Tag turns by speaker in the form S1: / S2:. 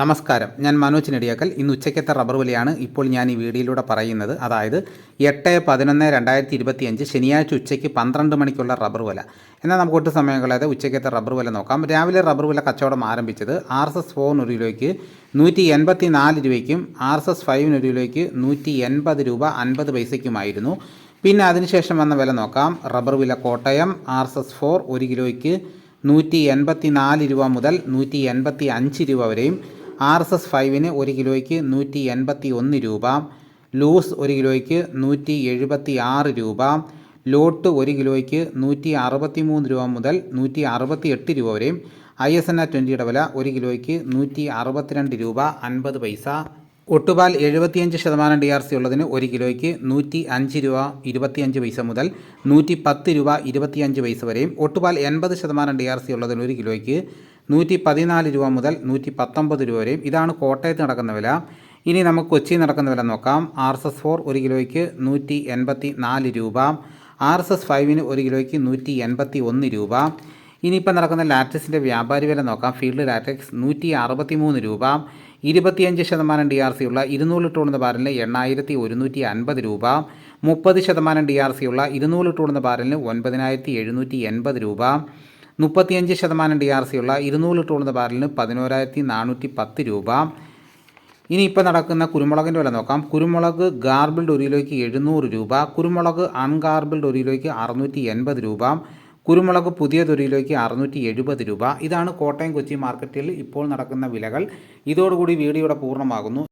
S1: നമസ്കാരം. ഞാൻ മനോജ് നെടിയാക്കൽ. ഇന്ന് ഉച്ചയ്ക്കത്തെ റബ്ബർ വിലയാണ് ഇപ്പോൾ ഞാൻ ഈ വീഡിയോയിലൂടെ പറയുന്നത്. അതായത് എട്ട് പതിനൊന്ന് രണ്ടായിരത്തി ഇരുപത്തിയഞ്ച് ശനിയാഴ്ച ഉച്ചയ്ക്ക് പന്ത്രണ്ട് മണിക്കുള്ള റബ്ബർ വില. എന്നാൽ നമുക്ക് ഒട്ടും സമയം കളയാതെ ഉച്ചയ്ക്കത്തെ റബ്ബർ വില നോക്കാം. രാവിലെ റബ്ബർ വില കച്ചവടം ആരംഭിച്ചത് ആർ എസ് എസ് ഫോറിന് ഒരു കിലോയ്ക്ക് നൂറ്റി എൺപത്തി നാല് രൂപയ്ക്കും ആർ എസ് എസ് ഫൈവിന് ഒരു കിലോയ്ക്ക് നൂറ്റി എൺപത് രൂപ അൻപത് പൈസയ്ക്കുമായിരുന്നു. പിന്നെ അതിനുശേഷം വന്ന വില നോക്കാം. റബ്ബർ വില Kottayam R S S four ഒരു കിലോയ്ക്ക് നൂറ്റി എൺപത്തി നാല് രൂപ മുതൽ നൂറ്റി എൺപത്തി അഞ്ച് രൂപ വരെയും ആർ എസ് എസ് ഫൈവിന് ഒരു കിലോയ്ക്ക് നൂറ്റി എൺപത്തി ഒന്ന് രൂപ ലൂസ് ഒരു കിലോയ്ക്ക് നൂറ്റി എഴുപത്തി ആറ് രൂപ ലോട്ട് ഒരു കിലോയ്ക്ക് നൂറ്റി അറുപത്തി മൂന്ന് രൂപ മുതൽ നൂറ്റി അറുപത്തി എട്ട് രൂപ വരെയും ഐ എസ് എൻ ആ ട്വന്റിയുടെ വില ഒരു കിലോയ്ക്ക് നൂറ്റി അറുപത്തിരണ്ട് രൂപ അൻപത് പൈസ. ഒട്ടുപാൽ എഴുപത്തിയഞ്ച് ശതമാനം ഡി ആർ സി ഉള്ളതിന് ഒരു കിലോയ്ക്ക് നൂറ്റി അഞ്ച് രൂപ ഇരുപത്തിയഞ്ച് പൈസ മുതൽ നൂറ്റി പത്ത് രൂപ ഇരുപത്തിയഞ്ച് പൈസ വരെയും ഒട്ടുപാൽ എൺപത് ശതമാനം ഡി ആർ സി ഉള്ളതിന് ഒരു കിലോയ്ക്ക് നൂറ്റി പതിനാല് രൂപ മുതൽ നൂറ്റി പത്തൊമ്പത് രൂപ വരെയും. ഇതാണ് കോട്ടയത്ത് നടക്കുന്ന വില. ഇനി നമുക്ക് കൊച്ചിയിൽ നടക്കുന്ന വില നോക്കാം. ആർ എസ് എസ് ഫോർ ഒരു കിലോയ്ക്ക് നൂറ്റി എൺപത്തി നാല് രൂപ. ആർ എസ് എസ് ഫൈവിന് ഒരു കിലോയ്ക്ക് നൂറ്റി എൺപത്തി ഒന്ന് രൂപ. ഇനിയിപ്പോൾ നടക്കുന്ന ലാറ്റക്സിന്റെ വ്യാപാരി വില നോക്കാം. ഫീൽഡ് ലാറ്റക്സ് നൂറ്റി അറുപത്തി മൂന്ന് രൂപ. ഇരുപത്തിയഞ്ച് ശതമാനം ഡി ആർ സി ഉള്ള ഇരുന്നൂറ് ലിറ്റർ ബാരലിന് എണ്ണായിരത്തി ഒരുന്നൂറ്റി അൻപത് രൂപ. മുപ്പത് ശതമാനം ഡി ആർ സി ഉള്ള ഇരുന്നൂറ് ലിറ്റർ ബാരലിന് ഒൻപതിനായിരത്തി എഴുന്നൂറ്റി എൺപത് രൂപ. മുപ്പത്തിയഞ്ച് ശതമാനം ഡി ആർ സി ഉള്ള ഇരുന്നൂറ് ലിറ്റർ ഉള്ള ബാരലിന് പതിനോരായിരത്തി നാനൂറ്റി പത്ത് രൂപ. ഇനി ഇപ്പോൾ നടക്കുന്ന കുരുമുളകിന്റെ വില നോക്കാം. കുരുമുളക് ഗാർബിൾഡ് ഒരു കിലോയ്ക്ക് എഴുന്നൂറ് രൂപ. കുരുമുളക് അൺഗാർബിൾഡ് ഒരു കിലോയ്ക്ക് അറുന്നൂറ്റി എൺപത് രൂപ. കുരുമുളക് പുതിയതൊരു കിലോയ്ക്ക് അറുന്നൂറ്റി എഴുപത് രൂപ. ഇതാണ് കോട്ടയം കൊച്ചി മാർക്കറ്റിൽ ഇപ്പോൾ നടക്കുന്ന വിലകൾ. ഇതോടുകൂടി വീഡിയോയുടെ പൂർണമാകുന്നു.